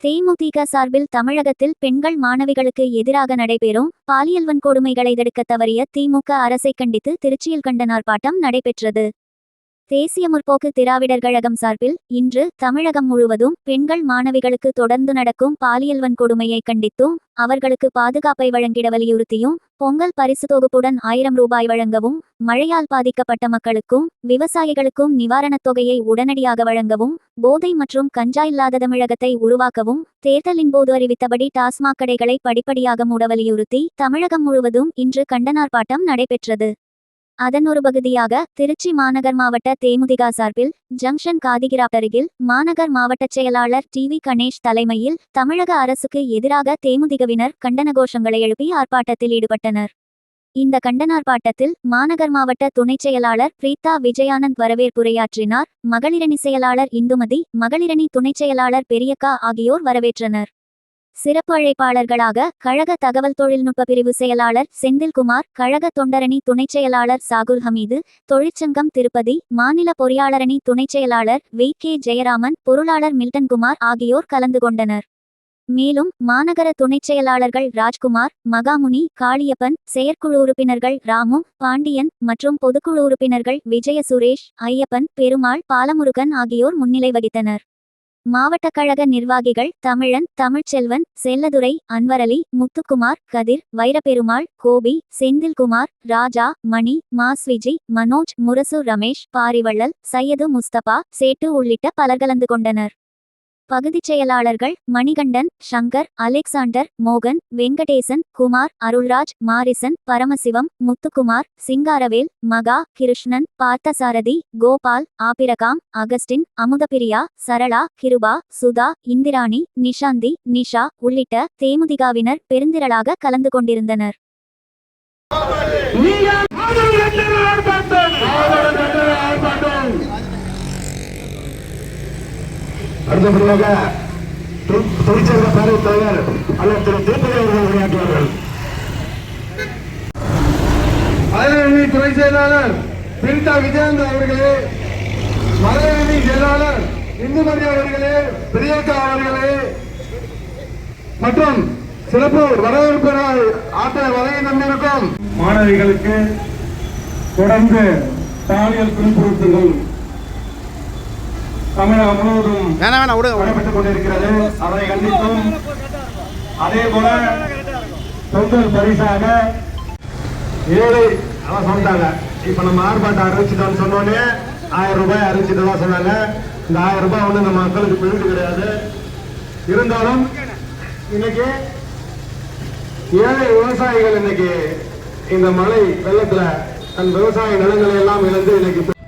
தேமுதிக சார்பில் தமிழகத்தில் பெண்கள் மாணவிகளுக்கு எதிராக நடைபெறும் பாலியல் வன்கொடுமைகளை தடுக்க தவறிய திமுக அரசை கண்டித்து திருச்சியில் கண்டனார் பாட்டம் நடைபெற்றது. தேசிய முற்போக்கு திராவிடர் கழகம் சார்பில் இன்று தமிழகம் முழுவதும் பெண்கள் மாணவிகளுக்கு தொடர்ந்து நடக்கும் பாலியல் வன்கொடுமையை கண்டித்தும் அவர்களுக்கு பாதுகாப்பை வழங்கிட வலியுறுத்தியும் பொங்கல் பரிசு தொகுப்புடன் ஆயிரம் ரூபாய் வழங்கவும் மழையால் பாதிக்கப்பட்ட மக்களுக்கும் விவசாயிகளுக்கும் நிவாரணத் தொகையை உடனடியாக வழங்கவும் போதை மற்றும் கஞ்சா இல்லாத தமிழகத்தை உருவாக்கவும் தேர்தலின் போது அறிவித்தபடி டாஸ்மாக் கடைகளை படிப்படியாக மூட வலியுறுத்தி தமிழகம் முழுவதும் இன்று கண்டனார்ப்பாட்டம் நடைபெற்றது. அதன் ஒரு பகுதியாக திருச்சி மாநகர் மாவட்ட தேமுதிக சார்பில் ஜங்ஷன் காதிகிராப் அருகில் மாநகர் மாவட்டச் செயலாளர் டி வி கணேஷ் தலைமையில் தமிழக அரசுக்கு எதிராக தேமுதிகவினர் கண்டன கோஷங்களை எழுப்பி ஆர்ப்பாட்டத்தில் ஈடுபட்டனர். இந்த கண்டனார்ப்பாட்டத்தில் மாநகர் மாவட்ட துணைச் செயலாளர் பிரீதா விஜயானந்த் வரவேற்புரையாற்றினார். மகளிரணி செயலாளர் இந்துமதி மகளிரணி துணைச் செயலாளர் பெரியக்கா ஆகியோர் வரவேற்றனர். சிறப்பு அழைப்பாளர்களாக கழக தகவல் தொழில்நுட்ப பிரிவு செயலாளர் செந்தில்குமார் கழக தொண்டரணி துணைச் செயலாளர் சாகுல் ஹமீது தொழிற்சங்கம் திருப்பதி மாநில பொறியாளரணி துணைச் செயலாளர் வி. கே. ஜெயராமன் பொருளாளர் மில்டன்குமார் ஆகியோர் கலந்து கொண்டனர். மேலும் மாநகர துணைச் செயலாளர்கள் ராஜ்குமார் மகாமுனி காளியப்பன் செயற்குழு உறுப்பினர்கள் ராமு பாண்டியன் மற்றும் பொதுக்குழு உறுப்பினர்கள் விஜய சுரேஷ் ஐயப்பன் பெருமாள் பாலமுருகன் ஆகியோர் முன்னிலை வகித்தனர். மாவட்ட கழக நிர்வாகிகள் தமிழன் தமிழ்ச்செல்வன் செல்லதுரை அன்வரலி முத்துக்குமார் கதிர் வைரபெருமாள் கோபி செந்தில்குமார் ராஜா மணி மாஸ்விஜி மனோஜ் முரசு ரமேஷ் பாரிவள்ளல் சையது முஸ்தபா சேட்டு உள்ளிட்ட பலர் கலந்து கொண்டனர். பகுதிச் செயலாளர்கள் மணிகண்டன் ஷங்கர் அலெக்சாண்டர் மோகன் Venkatesan Kumar Arulraj Morrison Paramasivam Muthukumar Singaravel Maha Krishnan Parthasarathy Gopal Abraham Augustine Amudhapriya Sarala Kiruba Sudha Indrani Nishanthi Nisha உள்ளிட்ட தேமுதிகாவினர் பெருந்திரளாக கலந்து கொண்டிருந்தனர். அடுத்தபடியாக தொழிற்சங்க பேரவைத் தலைவர் அல்லது திரு திருப்பதி அவர்கள் உரையாற்றுவார்கள். மலையரணி துறை செயலாளர் பிரிட்டா விஜயந்த் அவர்களே மலையரணி செயலாளர் இந்துமதி அவர்களே பிரியங்கா அவர்களே மற்றும் சிறப்பு வரவேற்பினர் ஆற்ற வரையை நம்பியிருக்கும் மாணவிகளுக்கு தொடர்ந்து பாலியல் துன்புறுத்தல்கள் தமிழகம் முழுவதும். நடைபெற்றுக் கொண்டிருக்கிறது. அதை கண்டித்தும் அதே போல பொங்கல் பரிசாக ஏழை அதான் சொல்லிட்டாங்க இப்ப நம்ம ஆர்ப்பாட்டம் அறிவிச்சிட்டோம்னு சொன்னோடனே ஆயிரம் ரூபாய் அறிவிச்சிட்டு தான் சொன்னாங்க. இந்த ஆயிரம் ரூபாய் வந்து நம்ம மக்களுக்கு பெருட்டு கிடையாது. இருந்தாலும் இன்னைக்கு ஏழை விவசாயிகள் இன்னைக்கு இந்த மழை வெள்ளத்துல தன் விவசாய நிலங்களை எல்லாம் இழந்து இன்னைக்கு